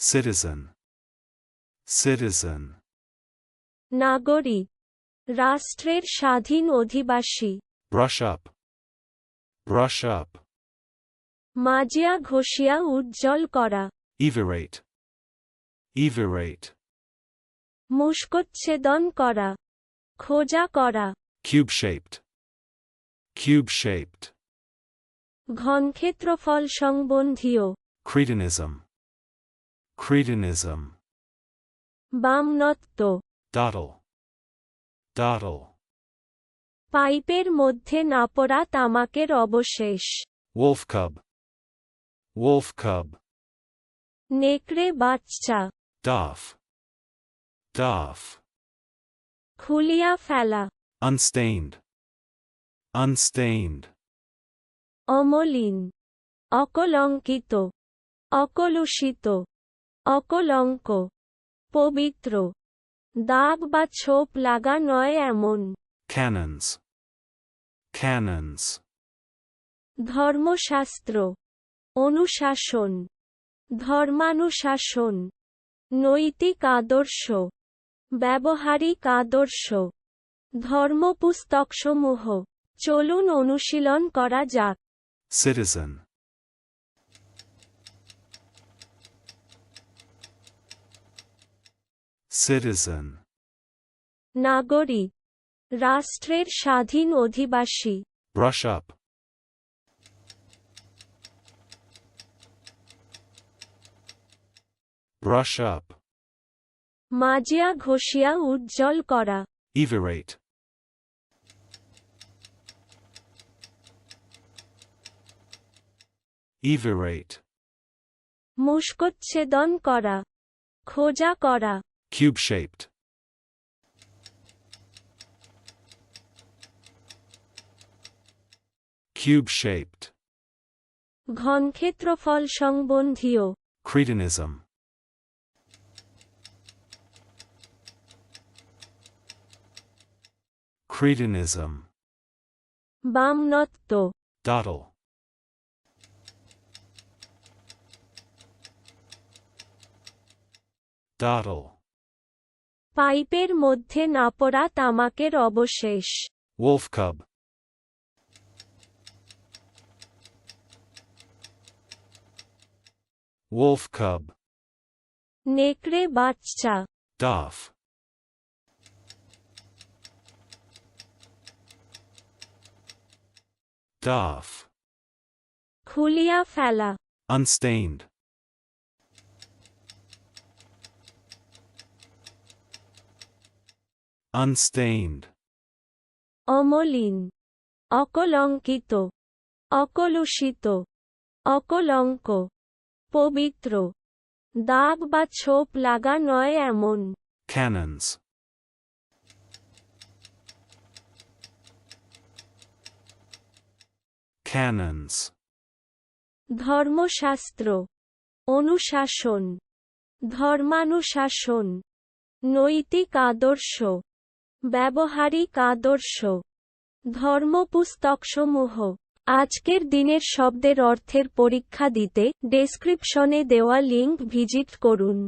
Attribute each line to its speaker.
Speaker 1: citizen, citizen,
Speaker 2: নাগরিক রাষ্ট্রের স্বাধীন অধিবাসী
Speaker 1: brush up, brush up,
Speaker 2: মাজিয়া ঘষিয়া উজ্জ্বল করা
Speaker 1: everate, everate,
Speaker 2: মুষ্কচ্ছেদন করা খোঁজা করা
Speaker 1: cube shaped, cube shaped,
Speaker 2: ঘনক্ষেত্রফল সংবন্ধীয়
Speaker 1: cretinism, cretinism,
Speaker 2: বামনত্ব
Speaker 1: dawdle, dawdle,
Speaker 2: পাইপের মধ্যে না পড়া তামাকের অবশেষ
Speaker 1: wolf cub, wolf cub,
Speaker 2: নেকড়ে বাচ্চা
Speaker 1: doff, doff,
Speaker 2: খুলিয়া ফেলা
Speaker 1: unstained, unstained,
Speaker 2: অমলিন অকলঙ্কিত অকলুষিত অকলঙ্ক পবিত্র দাগ বা ছোপ লাগা নয় এমন।
Speaker 1: Cannons, cannons,
Speaker 2: ধর্মশাস্ত্র অনুশাসন ধর্মানুশাসন নৈতিক আদর্শ ব্যবহারিক আদর্শ ধর্মপুস্তকসমূহ। চলুন অনুশীলন করা যাক।
Speaker 1: Citizen, citizen,
Speaker 2: নাগরিক রাষ্ট্রের স্বাধীন অধিবাসী।
Speaker 1: Brush up, brush up,
Speaker 2: মাজিয়া ঘষিয়া উজ্জ্বল করা।
Speaker 1: Everate, everate,
Speaker 2: মুষ্কচ্ছেদন করা। খোঁজা করা।
Speaker 1: cube shaped, cube shaped,
Speaker 2: ঘনক্ষেত্রফল সংবন্ধীয়
Speaker 1: cretinism, cretinism,
Speaker 2: বামনত্ব
Speaker 1: dawdle, dawdle,
Speaker 2: পাইপের মধ্যে না পড়া তামাকের অবশেষ। নেকড়ে বাচ্চা।
Speaker 1: ডাফ ডাফ
Speaker 2: খুলিয়া ফেলা।
Speaker 1: আনস্টেইন্ড unstained,
Speaker 2: অমলিন অকলঙ্কিত অকলুষিত অকলঙ্ক পবিত্র দাগ বা ছোপ লাগা নয় এমন।
Speaker 1: Cannons, cannons,
Speaker 2: ধর্মশাস্ত্র অনুশাসন ধর্মানুশাসন নৈতিক আদর্শ। ব্যবহারিক আদর্শ। ধর্মপুস্তকসমূহ। আজকের দিনের শব্দের অর্থের পরীক্ষা দিতে ডেসক্রিপশনে দেওয়া লিঙ্ক ভিজিট করুন।